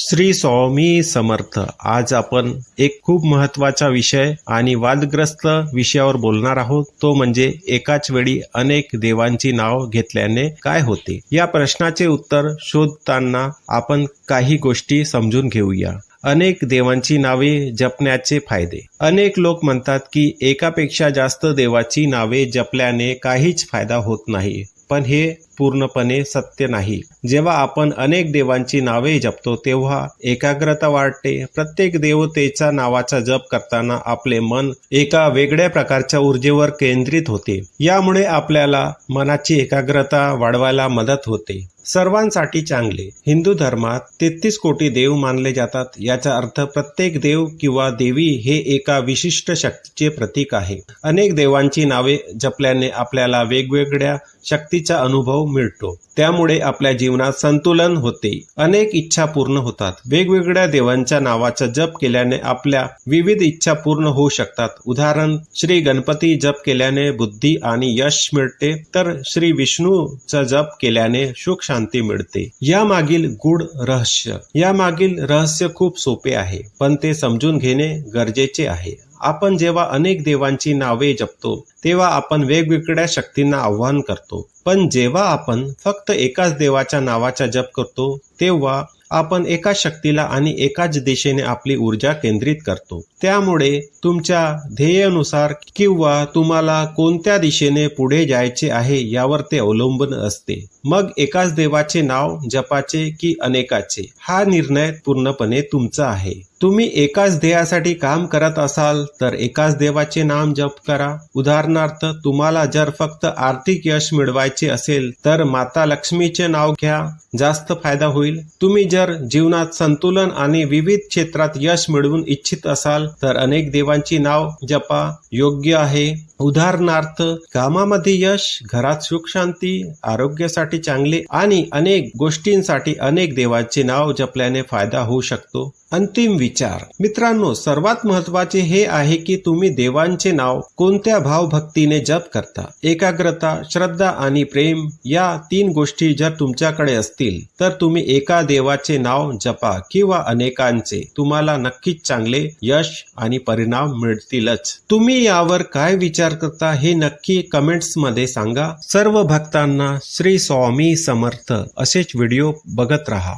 श्री स्वामी समर्थ. आज आपण एक खूप महत्त्वाचा विषय आणि वादग्रस्त विषयावर बोलणार आहोत. तो म्हणजे एकाच वेळी अनेक देवांची नाव घेतल्याने काय होते? या प्रश्नाचे उत्तर शोधताना आपण काही गोष्टी समजून घेऊया. अनेक देवांची नावे जपण्याचे फायदे. अनेक लोक म्हणतात की एकापेक्षा जास्त देवाची नावे जपल्याने काहीच फायदा होत नाही. पण हे पूर्णपणे सत्य नाही. जेव्हा आपण अनेक देवांची नावे जपतो तेव्हा एकाग्रता वाढते. प्रत्येक देवतेच्या नावाचा जप करताना आपले मन एका वेगळ्या प्रकारच्या ऊर्जेवर केंद्रित होते. यामुळे आपल्याला मनाची एकाग्रता वाढवायला मदत होते. सर्वांसाठी चांगले. हिंदू धर्मात तेहतीस कोटी देव मानले जातात. याचा अर्थ प्रत्येक देव किंवा देवी हे एका विशिष्ट शक्तीचे प्रतीक आहे. अनेक देवांची नावे जपल्याने आपल्याला वेगवेगळ्या शक्तीचा अनुभव मिळतो. त्यामुळे आपल्या जीवनात संतुलन होते. अनेक इच्छा पूर्ण होतात. वेगवेगळ्या देवांच्या नावाचा जप केल्याने आपल्या विविध इच्छा पूर्ण होऊ शकतात. उदाहरण श्री गणपती जप केल्याने बुद्धी आणि यश मिळते तर श्री विष्णूचा जप केल्याने सुख शांती मिळते. या मागील गूढ रहस्य. या मागील रहस्य खूप सोपे आहे पण ते समजून घेणे गरजेचे आहे. आपण जेव्हा अनेक देवांची नावे जपतो तेव्हा आपण वेगवेगळ्या शक्तींना आव्हान करतो. पण जेव्हा आपण फक्त एकाच देवाच्या नावाचा जप करतो तेव्हा आपण एका शक्तीला आणि एकाच दिशेने आपली ऊर्जा केंद्रित करतो. त्यामुळे तुमच्या ध्येयानुसार किंवा तुम्हाला कोणत्या दिशेने पुढे जायचे आहे यावर ते अवलंबून असते. मग एकाच देवाचे नाव जपाचे की अनेकाचे हा निर्णय पूर्णपणे तुमचा आहे. तुम्ही एकाच ध्येयासाठी काम करत असाल तर एकाच देवाचे नाम जप करा. उदाहरणार्थ तुम्हाला जर फक्त आर्थिक यश मिळवायचे असेल तर माता लक्ष्मीचे नाव घ्या. जास्त फायदा होईल. तुम्ही जर जीवनात संतुलन आणि विविध क्षेत्रात यश मिळवून इच्छित असाल तर अनेक देवांची नाव जपा. योग्य आहे. उदाहरणार्थ कामामध्ये यश घरात सुख शांती आरोग्यासाठी चांगले आणि अनेक गोष्टींसाठी अनेक देवांचे नाव जपल्याने फायदा होऊ शकतो. अंतिम विचार. मित्रांनो सर्वात महत्त्वाचे हे आहे की तुम्ही देवांचे नाव कोणत्या भावभक्तीने जप करता? एकाग्रता श्रद्धा आणि प्रेम या तीन गोष्टी जर तुमच्याकडे असतील तर तुम्ही एका देवाचे नाव जपा किंवा अनेकांचे. तुम्हाला नक्कीच चांगले यश आणि परिणाम मिळतीलच. तुम्ही यावर काय विचार करता हे नक्की कमेंट्समध्ये सांगा. सर्व भक्तांना श्री स्वामी समर्थ असेच व्हिडिओ बघत राहा.